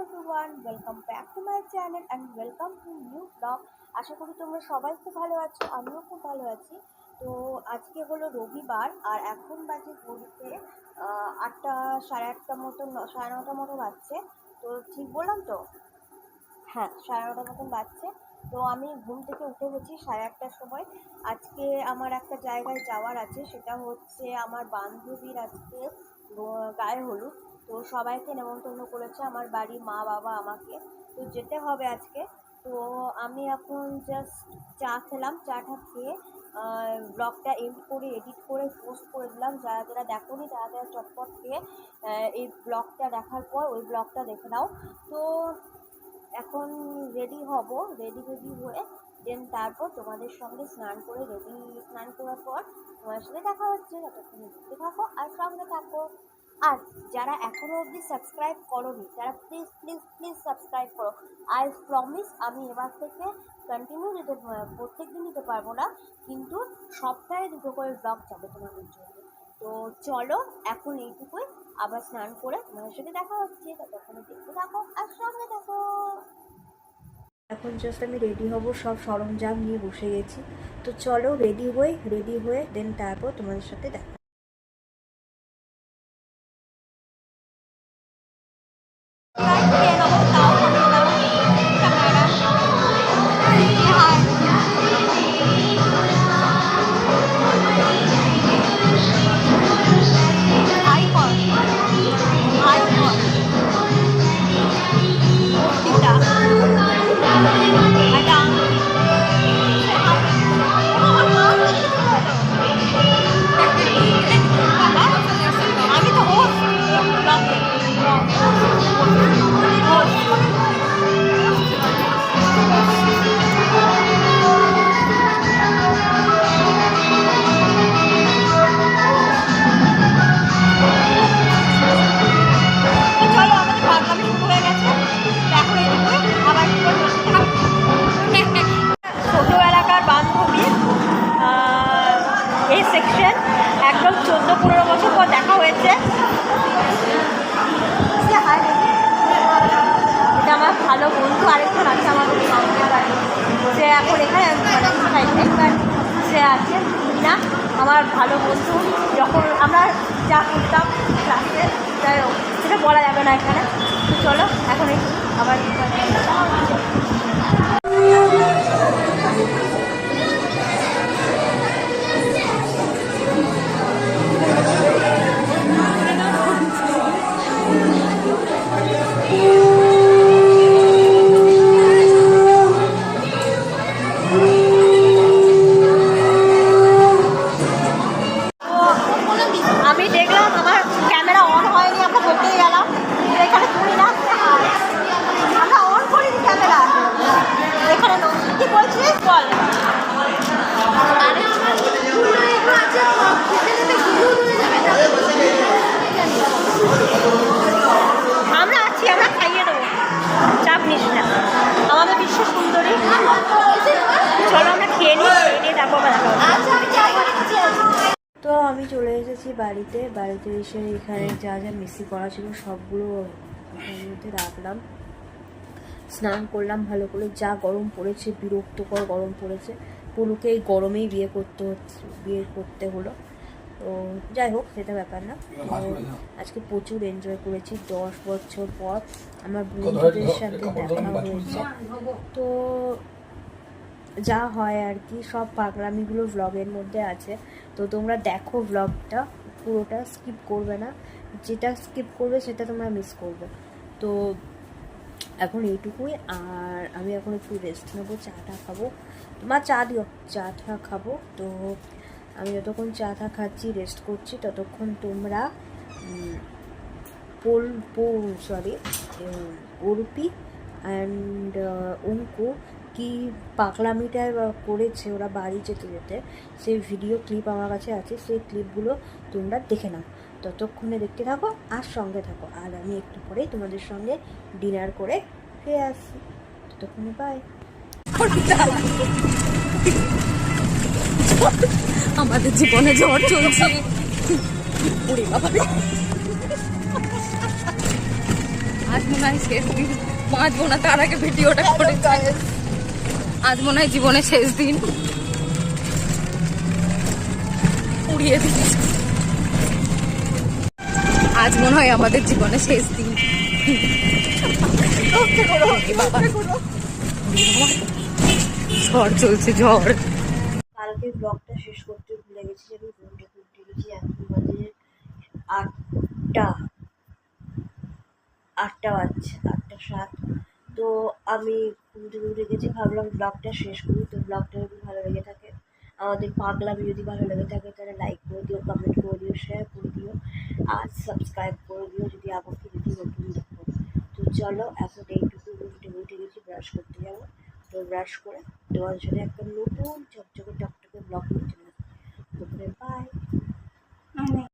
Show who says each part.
Speaker 1: Everyone welcome back to my channel and welcome to new blog আশা করি তোমরা সবাই খুব ভালো আছো, আমিও খুব ভালো আছি। তো আজকে হলো রবিবার, আর এখন বাজে ঘড়িতে আটটা, সাড়ে আটটা মতো সাড়ে নটা মতো বাজছে। তো ঠিক বললাম তো? হ্যাঁ সাড়ে নটার মতন বাজছে। তো আমি ঘুম থেকে উঠে গেছি সাড়ে আটটার সময়। আজকে আমার একটা জায়গায় যাওয়ার আছে, সেটা হচ্ছে আমার বান্ধবীর আজকে গায়ে হলুদ। তো সবাইকে নেমন্তন্ন করেছে আমার বাড়ির মা, বাবা, আমাকে। তো যেতে হবে আজকে। তো আমি এখন জাস্ট চা খেলাম। চাটা খেয়ে ব্লগটা এডিট করে এডিট করে পোস্ট করে দিলাম। যারা যারা দেখোনি, তারা তারা চটপট খেয়ে এই ব্লগটা দেখার পর ওই ব্লগটা দেখে নাও। তো এখন রেডি হব রেডি রেডি হয়ে দেন তারপর তোমাদের সঙ্গে স্নান করে রেডি স্নান করার পর তোমার সাথে দেখা হচ্ছে। ততক্ষণে দেখতে থাকো আর সঙ্গে থাকো। আর যারা এখনও অবধি সাবস্ক্রাইব করোনি, তারা প্লিজ প্লিজ প্লিজ সাবস্ক্রাইব করো। আই প্রমিস আমি এবার থেকে কন্টিনিউ দিতে প্রত্যেক দিন দিতে পারব না, কিন্তু সপ্তাহে দুটো করে ব্লগ যাবে তোমাদের জন্য। তো চলো, এখন এইটুকুই। আবার স্নান করে তোমাদের সাথে দেখা হচ্ছে, ততক্ষণে দেখতে থাকো আর সঙ্গে থাকো। এখন জাস্ট আমি রেডি হব, সব সরঞ্জাম নিয়ে বসে গেছি। তো চলো রেডি হয়ে রেডি হয়ে দেন তারপর তোমাদের সাথে দেখা একদম চোদ্দ পনেরো বছর পর দেখা হয়েছে। রে। এটা আমার ভালো বন্ধু আরেকজন আছে আমার সে এখন এখানে মানে সে আছে না আমার ভালো বন্ধু। যখন আমরা যা করতাম ক্লাসে যাই হোক সেটা বলা যাবে না এখানে। চলো এখন আবার এসেছি বাড়িতে। বাড়িতে এসে এখানে যা যা মিসি করা ছিল সবগুলো মধ্যে রাখলাম। স্নান করলাম ভালো করে। যা গরম পড়েছে বিরক্তকর গরম পড়েছে। পুলুকে এই গরমেই বিয়ে করতে হচ্ছে বিয়ে করতে হলো। তো যাই হোক সেটা ব্যাপার না। আজকে প্রচুর এনজয় করেছি। দশ বছর পর আমার বন্ধুদের সাথে দেখা হয়েছে। তো যা হয় আর কি, সব পাগলামিগুলো ভ্লগের মধ্যে আছে। তো তোমরা দেখো ভ্লগটা পুরোটা স্কিপ করবে না। যেটা স্কিপ করবে সেটা তোমরা মিস করবে। তো এখন এইটুকুই, আর আমি এখন একটু রেস্ট নেব, চাটা খাব। মা, চা দিও, চাটা খাব। তো আমি যতক্ষণ চা চাটা খাচ্ছি রেস্ট করছি, ততক্ষণ তোমরা পোল, পো সরি অরুপি অ্যান্ড অঙ্কু কি পাগলামিটা করেছে ওরা বাড়ি যেতে যেতে সেই ভিডিও ক্লিপ আমার কাছে আছে সেই ক্লিপগুলো তোমরা দেখে নাও। ততক্ষণে দেখতে থাকো আর সঙ্গে থাকো। আর আমি একটু পরেই তোমাদের সঙ্গে ডিনার করে ফিরে আসছি। ততক্ষণে বাই
Speaker 2: আমাদের জীবনে ঝড় চলছে। রে। মনে হয় শেষ দিন। বাঁচবো না তার আগে ভিডিওটা করে আজ মনে হয় জীবনের শেষ দিন। উড়িয়ে দিচ্ছি আজ মনে হয় আমাদের জীবনের শেষ দিন। ঝড় চলছে, ঝড়।
Speaker 3: কালকে ব্লগটা শেষ করতে ভুলে গেছি, আমি ঘুমটা ঘুরতে গেছি, এখন বাজে আটটা। আটটা বাজছে, আটটা সাত। তো আমি ঘুমতে ঘুরে গেছি, ভাবলাম ব্লগটা শেষ করি। তো ব্লগটা যদি ভালো লেগে থাকে, আমাদের পাগলামি যদি ভালো লেগে থাকে, তাহলে লাইক করে দিও কমেন্ট করে দিও শেয়ার করে দিও, আর সাবস্ক্রাইব করে দিও যদি আমাকে যদি নতুন দেখো। তো চলো, এখন এইটুকু ঘুমতে উঠে গেছি ব্রাশ করতে যাব। তো ব্রাশ করে তোমার জন্য একটা নতুন চকচকে টকটকে ব্লগ নিয়ে চলে আসব বাই